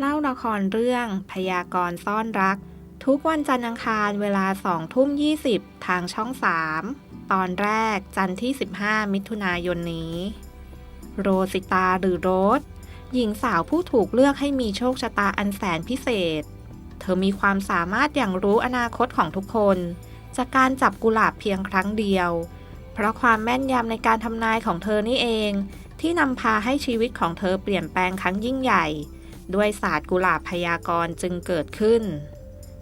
เล่าละครเรื่องพยากรณ์ซ่อนรัก ทุกวันจันทร์อังคารเวลา2ทุ่ม20 ทางช่อง 3 ตอนแรกจันทร์ที่ 15 มิถุนายนนี้ โรสิตาหรือโรสหญิงสาวผู้ถูกเลือกให้มีโชคชะตาอันแสนพิเศษ เธอมีความสามารถอย่างรู้อนาคตของทุกคน จากการจับกุหลาบเพียงครั้งเดียว เพราะความแม่นยำในการทำนายของเธอนี่เอง ที่นำพาให้ชีวิตของเธอเปลี่ยนแปลงครั้งยิ่งใหญ่ ด้วยศาสตร์กุหลาบพยากรณ์จึงเกิดขึ้น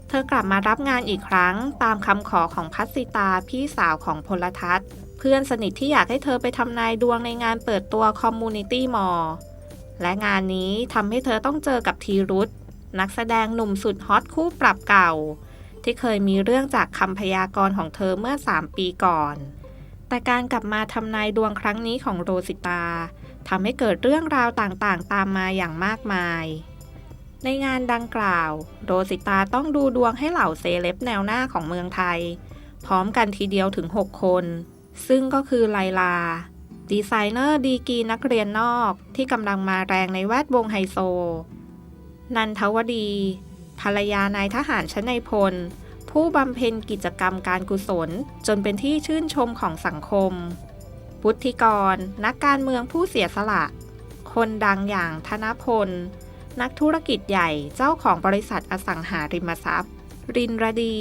เธอกลับมารับงานอีกครั้งตามคำขอของพัสสิตาพี่สาวของพลทัศน์ เพื่อนสนิทที่อยากให้เธอไปทำนายดวงในงานเปิดตัวคอมมูนิตี้มอลและงานนี้ทำให้เธอต้องเจอกับทีรุธนักแสดงหนุ่มสุดฮอตคู่ปรับเก่า ที่เคยมีเรื่องจากคำพยากรณ์ของเธอเมื่อ 3 ปีก่อน แต่การกลับมาทำนายดวงครั้งนี้ของโรสิตา ทำให้เกิดเรื่องราวต่างๆ ตามมาอย่างมากมาย ในงานดังกล่าว โรสิตาต้องดูดวงให้เหล่าเซเลบแนวหน้าของเมืองไทย พร้อมกันทีเดียวถึง 6 คน ซึ่งก็คือไลลา ดีไซเนอร์ดีกีนักเรียนนอกที่กำลังมาแรงในแวดวงไฮโซ นันทวดี ภรรยานายทหารชั้นในพล ผู้บำเพ็ญกิจกรรมการกุศล จนเป็นที่ชื่นชมของสังคม พุทธิกร นักการเมืองผู้เสียสละ คนดังอย่างธนพล นักธุรกิจใหญ่เจ้าของบริษัทอสังหาริมทรัพย์ รินรดี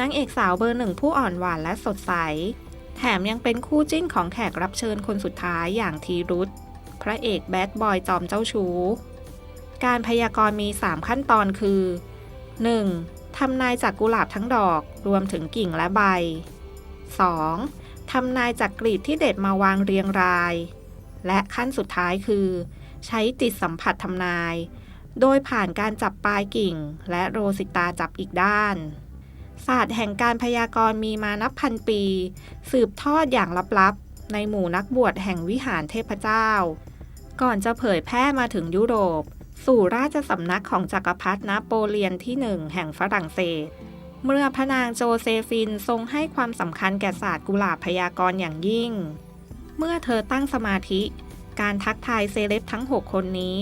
นางเอกสาวเบอร์หนึ่งผู้อ่อนหวานและสดใส แถมยังเป็นคู่จิ้นของแขกรับเชิญคนสุดท้ายอย่างทีรุธพระเอกแบดบอยจอมเจ้าชู้ การพยากรณ์มี 3 ขั้นตอนคือ 1. ทำนายจากกุหลาบทั้งดอกรวมถึงกิ่งและใบ 2. ทำนายจากกลีบที่เด็ดมาวางเรียงราย และขั้นสุดท้ายคือ ใช้จิตสัมผัสทำนาย โดยผ่านการจับปลายกิ่ง และโรสิตาจับอีกด้าน ศาสตร์แห่งการพยากรณ์มีมานับพันปี สืบทอดอย่างลับๆ ในหมู่นักบวชแห่งวิหารเทพเจ้า ก่อนจะเผยแพร่มาถึงยุโรป สู่ราชสำนักของจักรพรรดินโปเลียนที่หนึ่งแห่งฝรั่งเศส เมื่อพระนางโจเซฟินทรงให้ความสำคัญแก่ศาสตร์กุหลาบพยากรณ์อย่างยิ่ง เมื่อเธอตั้งสมาธิ การทักทายเซเลบทั้ง 6 คนนี้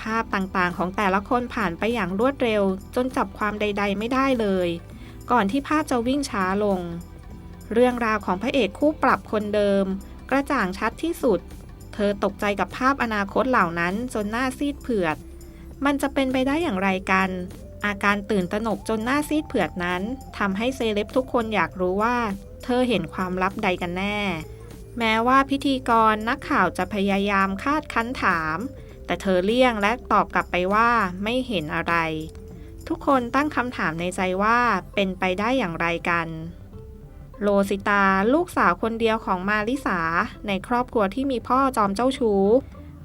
ภาพต่างๆของแต่ละคนผ่านไปอย่างรวดเร็ว จนจับความใด ๆ ไม่ได้เลย ก่อนที่ภาพจะวิ่งช้าลง เรื่องราวของพระเอกคู่ปรับคนเดิม กระจ่างชัดที่สุด เธอตกใจกับภาพอนาคตเหล่านั้นจนหน้าซีดเผือด มันจะเป็นไปได้อย่างไรกัน อาการตื่นตระหนกจนหน้าซีดเผือดนั้นทำให้เซเลบทุกคนอยากรู้ว่า เธอเห็นความลับใดกันแน่ แม้ว่าพิธีกรนักข่าวจะพยายามคาดคั้นถาม แต่เธอเลี่ยงและตอบกลับไปว่าไม่เห็นอะไร ทุกคนตั้งคำถามในใจว่าเป็นไปได้อย่างไรกันโลสิตา ลูกสาวคนเดียวของมาริสา ในครอบครัวที่มีพ่อจอมเจ้าชู้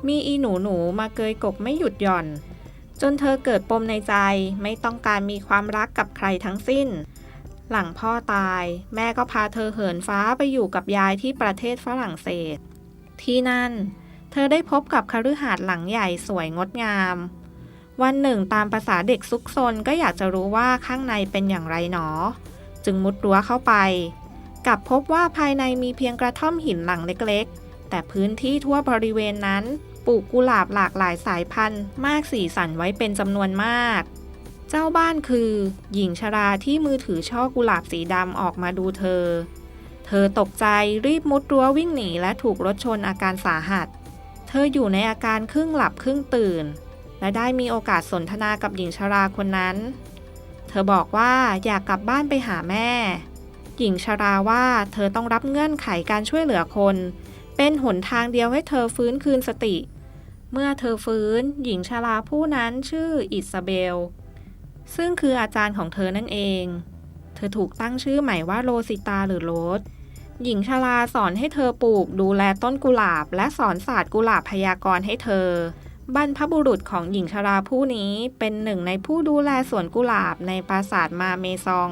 มีอีหนูหนูมาเกยกบไม่หยุดหย่อน จนเธอเกิดปมในใจไม่ต้องการมีความรักกับใครทั้งสิ้น หลังพ่อตาย แม่ก็พาเธอเหินฟ้าไปอยู่กับยายที่ประเทศฝรั่งเศส ที่นั่น เธอได้พบกับคฤหาสน์หลังใหญ่สวยงดงาม วันหนึ่งตามภาษาเด็กซุกซนก็อยากจะรู้ว่าข้างในเป็นอย่างไรหนอ จึงมุดรั้วเข้าไป กลับพบว่าภายในมีเพียงกระท่อมหินหลังเล็กๆ แต่พื้นที่ทั่วบริเวณนั้น ปลูกกุหลาบหลากหลายสายพันธุ์ มากสีสันไว้เป็นจำนวนมาก เจ้าบ้านคือ หญิงชราที่มือถือช่อกุหลาบสีดำออกมาดูเธอ เธอตกใจรีบมุดรั้ววิ่งหนีและถูกรถชนอาการสาหัส เธออยู่ในอาการครึ่งหลับครึ่งตื่น และได้มีโอกาสสนทนากับหญิงชราคนนั้น เธอบอกว่าอยากกลับบ้านไปหาแม่ หญิงชราว่าเธอต้องรับเงื่อนไขการช่วยเหลือคนเป็นหนทางเดียวให้เธอฟื้นคืนสติ เมื่อเธอฟื้นหญิงชราผู้นั้นชื่ออิซาเบล ซึ่งคืออาจารย์ของเธอนั่นเอง เธอถูกตั้งชื่อใหม่ว่าโรสิตาหรือโรสหญิงชราสอนให้เธอปลูกดูแลต้นกุหลาบ และสอนศาสตร์กุหลาบพยากรณ์ให้เธอ บรรพบุรุษของหญิงชราผู้นี้เป็นหนึ่งในผู้ดูแลสวนกุหลาบในปราสาทมาเมซอง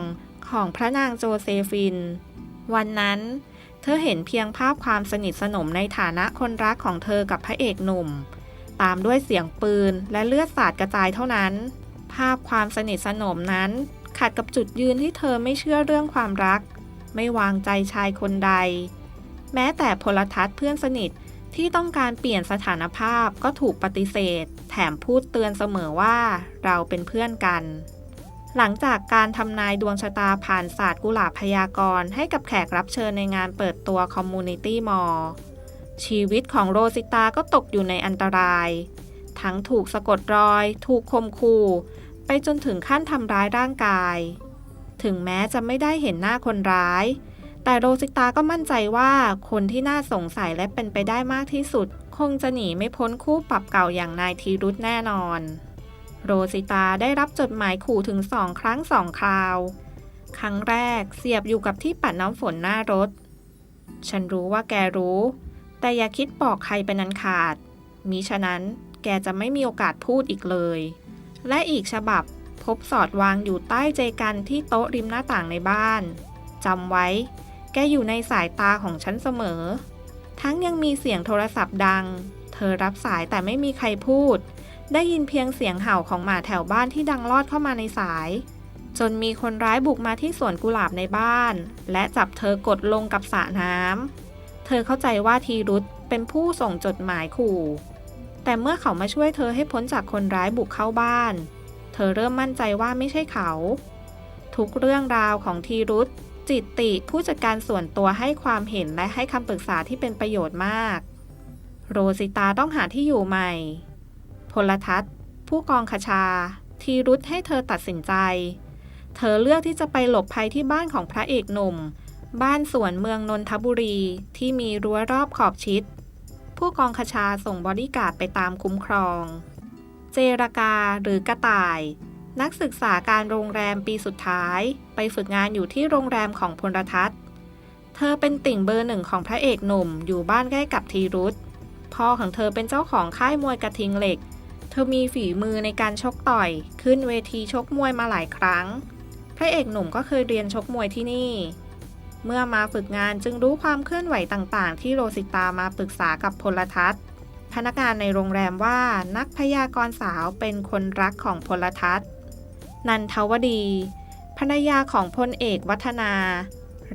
ของพระนางโจเซฟิน วันนั้น เธอเห็นเพียงภาพความสนิทสนมในฐานะคนรักของเธอกับพระเอกหนุ่ม ตามด้วยเสียงปืนและเลือดสาดกระจายเท่านั้น ภาพความสนิทสนมนั้น ขัดกับจุดยืนที่เธอไม่เชื่อเรื่องความรัก ไม่วางใจชายคนใด แม้แต่พลทัศน์เพื่อนสนิทที่ต้องการเปลี่ยนสถานภาพก็ถูกปฏิเสธ แถมพูดเตือนเสมอว่าเราเป็นเพื่อนกัน หลังจากการทำนายดวงชะตาผ่านศาสตร์กุหลาบพยากรณ์ให้กับแขกรับเชิญในงานเปิดตัวคอมมูนิตี้มอล ชีวิตของโรซิตาก็ตกอยู่ในอันตราย ทั้งถูกสะกดรอย ถูกคมคู่ ไปจนถึงขั้นทำร้ายร่างกาย ถึงแม้จะไม่ได้เห็นหน้าคนร้าย แต่โรซิตาก็มั่นใจว่าคนที่น่าสงสัยและเป็นไปได้มากที่สุด คงจะหนีไม่พ้นคู่ปรับเก่าอย่างนายทีรุธแน่นอน โรซิตาได้รับจดหมายขู่ถึงสองครั้งสองคราว ครั้งแรกเสียบอยู่กับที่ปัดน้ำฝนหน้ารถ ฉันรู้ว่าแกรู้ แต่อย่าคิดบอกใครเป็นอันขาด มิฉะนั้นแกจะไม่มีโอกาสพูดอีกเลย และอีกฉบับพบสอดวางอยู่ใต้เจกันที่โต๊ะริมหน้าต่างในบ้านจำไว้ แกอยู่ในสายตาของฉันเสมอ ทั้งยังมีเสียงโทรศัพท์ดัง เธอรับสายแต่ไม่มีใครพูด ได้ยินเพียงเสียงเห่าของหมาแถวบ้านที่ดังลอดเข้ามาในสาย จนมีคนร้ายบุกมาที่สวนกุหลาบในบ้าน และจับเธอกดลงกับสระน้ำ เธอเข้าใจว่าทีรุธเป็นผู้ส่งจดหมายขู่ แต่เมื่อเขามาช่วยเธอให้พ้นจากคนร้ายบุกเข้าบ้าน เธอเริ่มมั่นใจว่าไม่ใช่เขา ทุกเรื่องราวของทีรุธจิตติผู้จัดการส่วนตัวให้ความเห็นและให้คำปรึกษาที่เป็นประโยชน์มาก โรซิตาต้องหาที่อยู่ใหม่ พลทัศน์ ผู้กองคชา ทีรุธให้เธอตัดสินใจ เธอเลือกที่จะไปหลบภัยที่บ้านของพระเอกหนุ่ม บ้านสวนเมืองนนทบุรีที่มีรั้วรอบขอบชิด ผู้กองคชาส่งบอดี้การ์ดไปตามคุ้มครอง เจรกาหรือกระต่าย นักศึกษาการโรงแรมปีสุดท้าย ไปฝึกงานอยู่ที่โรงแรมของพลทัศน์เธอเป็นติ่งเบอร์หนึ่งของพระเอกหนุ่มอยู่บ้านใกล้กับทีรุธพ่อของเธอเป็นเจ้าของค่ายมวยกระทิงเหล็ก เธอมีฝีมือในการชกต่อย ขึ้นเวทีชกมวยมาหลายครั้ง พระเอกหนุ่มก็เคยเรียนชกมวยที่นี่ เมื่อมาฝึกงานจึงรู้ความเคลื่อนไหวต่างๆ ที่โรสิตามาปรึกษากับพลทัศน์ พนักงานในโรงแรมว่านักพยากรณ์สาวเป็นคนรักของพลทัศน์ นันทวดี ภรรยาของพลเอกวัฒนา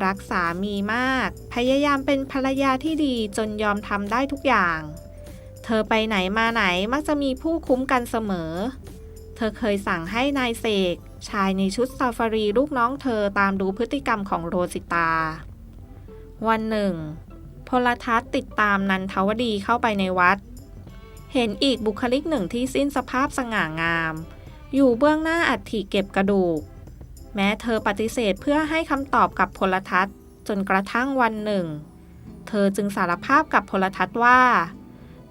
รักสามีมาก พยายามเป็นภรรยาที่ดีจนยอมทำได้ทุกอย่าง เธอไปไหนมาไหนมักจะมีผู้คุ้มกันเสมอ เธอเคยสั่งให้นายเสก ชายในชุดซาฟารีลูกน้องเธอตามดูพฤติกรรมของโรสิตา วันหนึ่ง พลทัศน์ติดตามนันทวดีเข้าไปในวัด เห็นอีกบุคลิกหนึ่งที่สิ้นสภาพสง่างาม อยู่เบื้องหน้าอัฐิเก็บกระดูก แม้เธอปฏิเสธเพื่อให้คำตอบกับพลทัศน์จนกระทั่งวันหนึ่ง เธอจึงสารภาพกับพลทัศน์ว่า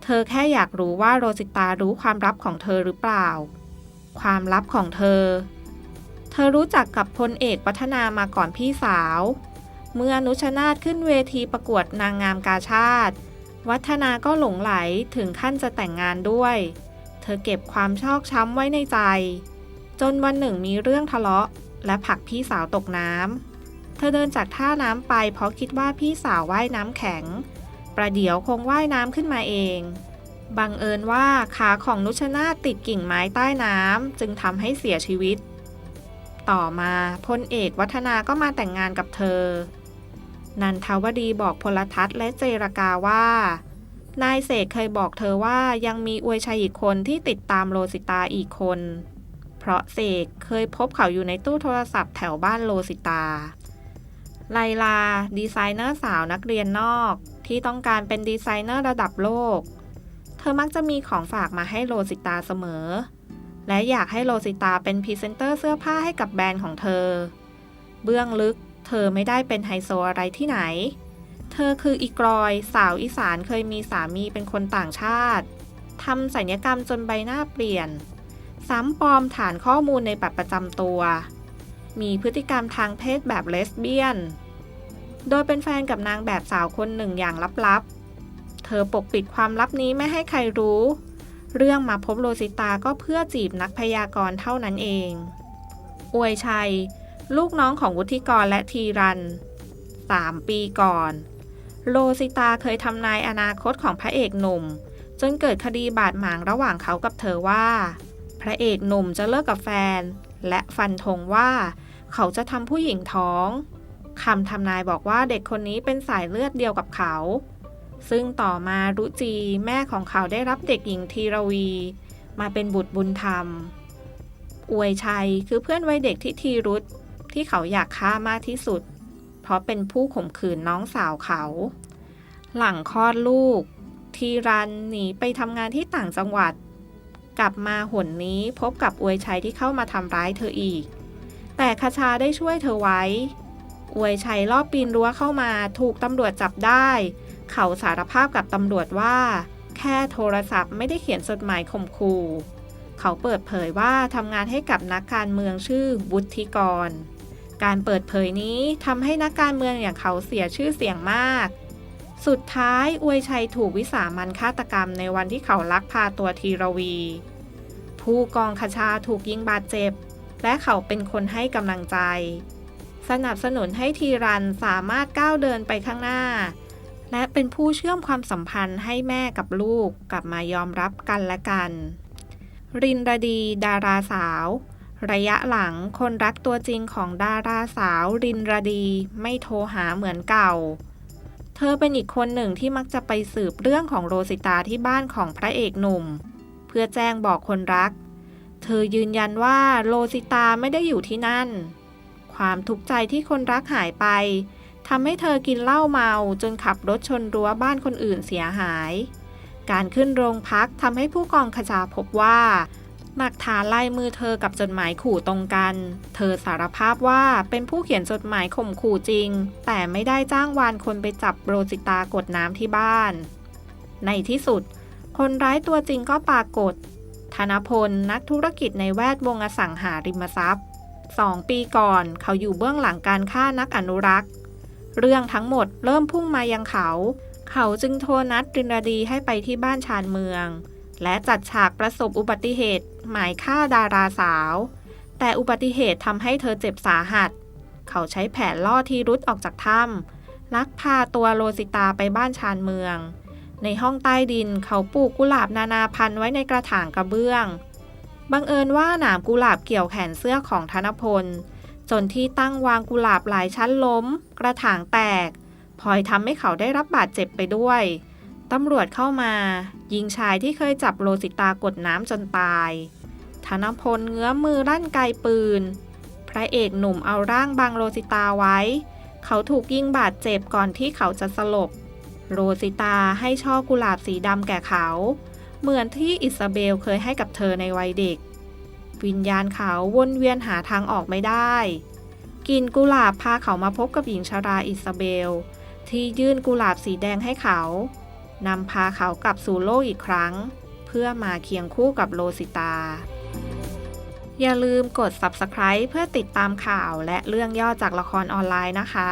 เธอแค่อยากรู้ว่าโรสิตารู้ความลับของเธอหรือเปล่า ความลับของเธอ เธอรู้จักกับพลเอกวัฒนามาก่อนพี่สาว เมื่อนุชนาธขึ้นเวทีประกวดนางงามกาชาติ วัฒนาก็หลงไหลถึงขั้นจะแต่งงานด้วย เธอเก็บความชอกช้ำไว้ในใจ จนวันหนึ่งมีเรื่องทะเลาะ และผลักพี่สาวตกน้ำ เธอเดินจากท่าน้ำไปเพราะคิดว่าพี่สาวว่ายน้ำแข็ง ประเดี๋ยวคงว่ายน้ำขึ้นมาเองบังเอิญว่าขาของนุชนาติดกิ่งไม้ใต้น้ำจึงทำให้เสียชีวิต ต่อมาพลเอกวัฒนาก็มาแต่งงานกับเธอ นันทวดีบอกพลทัศน์และเจรกาว่า นายเสกเคยบอกเธอว่ายังมีอวยชัยอีกคนที่ติดตามโรสิตาอีกคน เพราะเสกเคยพบเขาอยู่ในตู้โทรศัพท์แถวบ้านโรสิตา ไลลา ดีไซเนอร์สาวนักเรียนนอก ที่ต้องการเป็นดีไซเนอร์ระดับโลก เธอมักจะมีของฝากมาให้โรสิตาเสมอ และอยากให้โรสิตาเป็นพรีเซนเตอร์เสื้อผ้าให้กับแบรนด์ของเธอ เบื้องลึกเธอไม่ได้เป็นไฮโซอะไรที่ไหน เธอคืออีกรอย สาวอีสานเคยมีสามีเป็นคนต่างชาติทำศัลยกรรมจนใบหน้าเปลี่ยน ซ้ำปลอมฐานข้อมูลในบัตรประจำตัว มีพฤติกรรมทางเพศแบบเลสเบี้ยน โดยเป็นแฟนกับนางแบบสาวคนหนึ่งอย่างลับๆ เธอปกปิดความลับนี้ไม่ให้ใครรู้ เรื่องมาพบโรซิตาก็เพื่อจีบนักพยากรณ์เท่านั้นเอง อวยชัย ลูกน้องของวุฒิกรและทีรัน 3 ปีก่อนโรซิตาเคยทำนายอนาคตของพระเอกหนุ่ม จนเกิดคดีบาดหมางระหว่างเขากับเธอว่า พระเอกหนุ่มจะเลิกกับแฟน และฟันธงว่า เขาจะทำผู้หญิงท้องคำทำนายบอกว่าเด็กคนนี้เป็นสายเลือดเดียวกับเขา ซึ่งต่อมารุจีแม่ของเขาได้รับเด็กหญิงทีรวี มาเป็นบุตรบุญธรรม อวยชัยคือเพื่อนวัยเด็กที่ทีรุธที่เขาอยากฆ่ามากที่สุด เพราะเป็นผู้ข่มขืนน้องสาวเขา หลังคลอดลูก ทีรันหนีไปทำงานที่ต่างจังหวัด กลับมาหนนี้พบกับอวยชัยที่เข้ามาทำร้ายเธออีก แต่คาชาได้ช่วยเธอไว้ อวยชัยรอบปีนรั้วเข้ามาถูกตำรวจจับได้ เขาสารภาพกับตำรวจว่า แค่โทรศัพท์ไม่ได้เขียนจดหมายข่มขู่เขาเปิดเผยว่าทำงานให้กับนักการเมืองชื่อวุฒิกร การเปิดเผยนี้ทำให้นักการเมืองอย่างเขาเสียชื่อเสียงมาก สุดท้ายอวยชัยถูกวิสามันฆาตกรรมในวันที่เขาลักพาตัวทีรวี ผู้กองคชาถูกยิงบาดเจ็บ และเขาเป็นคนให้กำลังใจ สนับสนุนให้ทีรันสามารถก้าวเดินไปข้างหน้า และเป็นผู้เชื่อมความสัมพันธ์ให้แม่กับลูกกลับมายอมรับกันและกัน รินรดี ดาราสาว ระยะหลังคนรักตัวจริงของดาราสาว รินรดีไม่โทรหาเหมือนเก่า เธอเป็นอีกคนหนึ่งที่มักจะไปสืบเรื่องของโรสิตาที่บ้านของพระเอกหนุ่ม เพื่อแจ้งบอกคนรัก เธอยืนยันว่าโรสิตาไม่ได้อยู่ที่นั่น ความทุกข์ใจที่คนรักหายไป ทำให้เธอกินเหล้าเมาจนขับรถชนรั้วบ้านคนอื่นเสียหาย การขึ้นโรงพักทำให้ผู้กองขจาพบว่าหลักฐานลายมือเธอกับจดหมายขู่ตรงกัน เธอสารภาพว่าเป็นผู้เขียนจดหมายข่มขู่จริง แต่ไม่ได้จ้างวานคนไปจับโรสิตากดน้ำที่บ้าน ในที่สุด คนร้ายตัวจริงก็ปรากฏ ธนพลนักธุรกิจในแวดวงอสังหาริมทรัพย์สองปีก่อนเขาอยู่เบื้องหลังการฆ่านักอนุรักษ์ เรื่องทั้งหมดเริ่มพุ่งมายังเขา เขาจึงโทรนัดรินดีให้ไปที่บ้านชานเมือง และจัดฉากประสบอุบัติเหตุ หมายฆ่าดาราสาว แต่อุบัติเหตุทำให้เธอเจ็บสาหัส เขาใช้แผนล่อทีรุธออกจากถ้ำลักพาตัวโรสิตาไปบ้านชานเมือง ในห้องใต้ดินเขาปลูกกุหลาบนานาพันธุ์ไว้ในกระถางกระเบื้องบังเอิญว่าหนามกุหลาบเกี่ยวแขนเสื้อของธนพล จนที่ตั้งวางกุหลาบหลายชั้นล้ม กระถางแตกพลอยทำให้เขาได้รับบาดเจ็บไปด้วยตำรวจเข้ามา ยิงชายที่เคยจับโรสิตากดน้ำจนตายธนพลเงื้อมือลั่นไกปืน พระเอกหนุ่มเอาร่างบังโรสิตาไว้ เขาถูกยิงบาดเจ็บก่อนที่เขาจะสลบ โรสิตาให้ช่อกุหลาบสีดำแก่เขา เหมือนที่อิซาเบลเคยให้กับเธอในวัยเด็ก วิญญาณเขาวนเวียนหาทางออกไม่ได้กลินกุหลาบพาเขามาพบกับหญิงชาราอิซาเบล ที่ยื่นกุหลาบสีแดงให้เขานำพาเขากลับสู่โลกอีกครั้ง เพื่อมาเคียงคู่กับโรสิตา อย่าลืมกด subscribe เพื่อติดตามข่าวและเรื่องย่อจากละครออนไลน์นะคะ